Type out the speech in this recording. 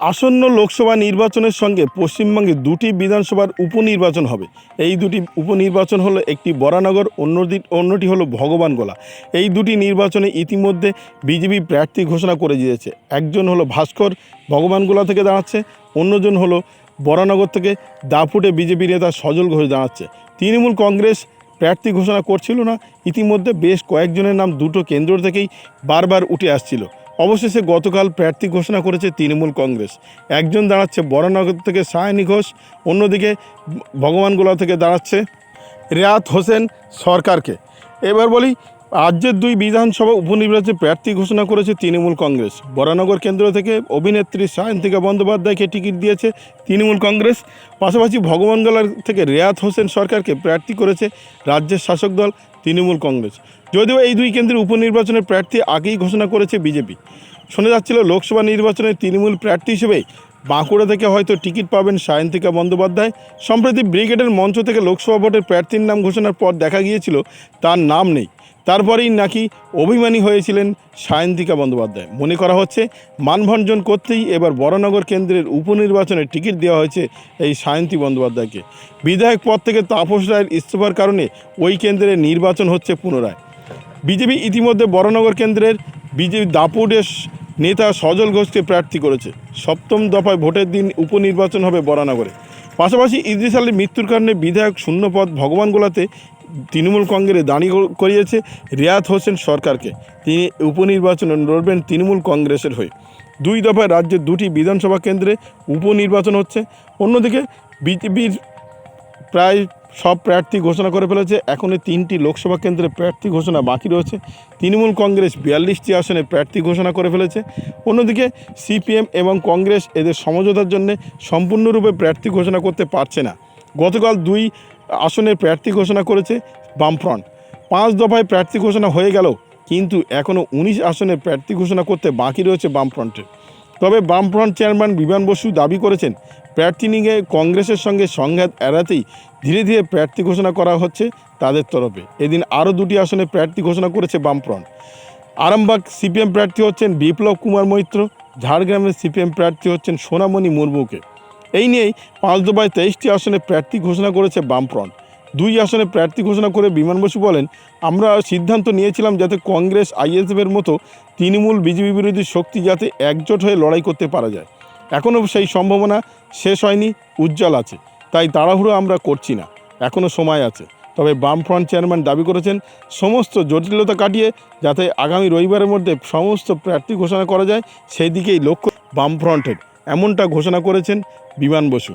আসন্ন লোকসভা নির্বাচনের সঙ্গে পশ্চিমবঙ্গে দুটি বিধানসভার উপনির্বাচন হবে। এই দুটি উপনির্বাচন হলো একটি বরানগর অন্যটি অন্যটি হলো ভগবানগোলা এই দুটি নির্বাচনে ইতিমধ্যে বিজেপি প্রার্থী ঘোষণা করে দিয়েছে। একজন হলো ভাস্কর ভগবানগোলা থেকে দাঁড়াচ্ছে। অন্যজন হলো বরানগর থেকে দাপুটে বিজেপি নেতা সজল ঘোষ দাঁড়াচ্ছে। তৃণমূল কংগ্রেস প্রার্থী ঘোষণা করছিল না। ইতিমধ্যে বেশ কয়েকজনের নাম দুটো কেন্দ্র থেকেই বারবার উঠে আসছিল। অবশেষে গতকাল প্রার্থী ঘোষণা করেছে তৃণমূল কংগ্রেস। একজন দাঁড়াচ্ছে বরানগর থেকে সায়নী ঘোষ, অন্যদিকে ভগবানগোলা থেকে দাঁড়াচ্ছে রেয়াত হোসেন সরকারকে। এবার বলি, রাজ্যের দুই বিধানসভা উপনির্বাচনে প্রার্থী ঘোষণা করেছে তৃণমূল কংগ্রেস। বরানগর কেন্দ্র থেকে অভিনেত্রী সায়ন্তিকা বন্দ্যোপাধ্যায়কে টিকিট দিয়েছে তৃণমূল কংগ্রেস। পাশাপাশি ভগবানগোলার থেকে রেয়াত হোসেন সরকারকে প্রার্থী করেছে রাজ্যের শাসক দল তৃণমূল কংগ্রেস। যদিও এই দুই কেন্দ্রের উপনির্বাচনের প্রার্থী আগেই ঘোষণা করেছে বিজেপি। শোনা যাচ্ছিল লোকসভা নির্বাচনে তৃণমূল প্রার্থী হিসেবে বাঁকুড়া থেকে হয়তো টিকিট পাবেন সায়ন্তিকা বন্দ্যোপাধ্যায়। সম্প্রতি ব্রিগেডের মঞ্চ থেকে লোকসভা ভোটের প্রার্থীর নাম ঘোষণার পর দেখা গিয়েছিল তার নাম নেই। তারপরেই নাকি অভিমানী হয়েছিলেন সায়ন্তিকা বন্দ্যোপাধ্যায়। মনে করা হচ্ছে মানভঞ্জন করতেই এবার বড়নগর কেন্দ্রের উপনির্বাচনে টিকিট দেওয়া হয়েছে এই সায়ন্তী বন্দ্যোপাধ্যায়কে। বিধায়ক পদ থেকে তাপস রায়ের ইস্তফার কারণে ওই কেন্দ্রে নির্বাচন হচ্ছে পুনরায়। বিজেপি ইতিমধ্যে বড়নগর কেন্দ্রের বিজেপি দাপুরের নেতা সজল ঘোষকে প্রার্থী করেছে। সপ্তম দফায় ভোটের দিন উপনির্বাচন হবে বরানগরে পাশাপাশি ইদ্রিস আলীর মৃত্যুর কারণে বিধায়ক শূন্যপদ ভগবানগোলাতে তৃণমূল কংগ্রেস দাঁড়িয়ে করিয়েছে রিয়াত হোসেন সরকারকে। তিনি উপনির্বাচনে লড়বেন তৃণমূল কংগ্রেসের হয়ে। দুই দফায় রাজ্যের দুটি বিধানসভা কেন্দ্রে উপনির্বাচন হচ্ছে। অন্যদিকে বিজেপির প্রায় সব প্রার্থী ঘোষণা করে ফেলেছে। এখনও তিনটি লোকসভা কেন্দ্রে প্রার্থী ঘোষণা বাকি রয়েছে। তৃণমূল কংগ্রেস বিয়াল্লিশটি আসনে প্রার্থী ঘোষণা করে ফেলেছে। অন্যদিকে সিপিএম এবং কংগ্রেস এদের সমঝোতার জন্য সম্পূর্ণরূপে প্রার্থী ঘোষণা করতে পারছে না। গতকাল দুই আসনের প্রার্থী ঘোষণা করেছে বামফ্রন্ট। পাঁচ দফায় প্রার্থী ঘোষণা হয়ে গেল, কিন্তু এখনও উনিশ আসনে প্রার্থী ঘোষণা করতে বাকি রয়েছে বামফ্রন্টের। তবে বামফ্রন্ট চেয়ারম্যান বিমান বসু দাবি করেছেন, প্রার্থী নিয়ে কংগ্রেসের সঙ্গে সংঘাত এড়াতেই ধীরে ধীরে প্রার্থী ঘোষণা করা হচ্ছে তাদের তরফে। এদিন আরও দুটি আসনে প্রার্থী ঘোষণা করেছে বামফ্রন্ট। আরামবাগ সিপিএম প্রার্থী হচ্ছেন বিপ্লব কুমার মৈত্র, ঝাড়গ্রামের সিপিএম প্রার্থী হচ্ছেন সোনামণি মুর্মুকে। এই নিয়েই পাঁচ দফায় তেইশটি আসনে প্রার্থী ঘোষণা করেছে বামফ্রন্ট। দুই আসনে প্রার্থী ঘোষণা করে বিমান বসু বলেন, আমরা সিদ্ধান্ত নিয়েছিলাম যাতে কংগ্রেস আইএসএফের মতো তৃণমূল বিজেপি বিরোধী শক্তি যাতে একজোট হয়ে লড়াই করতে পারা যায়। এখনও সেই সম্ভাবনা শেষ হয়নি, উজ্জ্বল আছে। তাই তাড়াহুড়ো আমরা করছি না। এখনও সময় আছে। তবে বামফ্রন্ট চেয়ারম্যান দাবি করেছেন, সমস্ত জটিলতা কাটিয়ে যাতে আগামী রবিবারের মধ্যে সমস্ত প্রার্থী ঘোষণা করা যায়, সেই দিকেই লক্ষ্য বামফ্রন্টের। এমনটা ঘোষণা করেছেন বিমান বসু।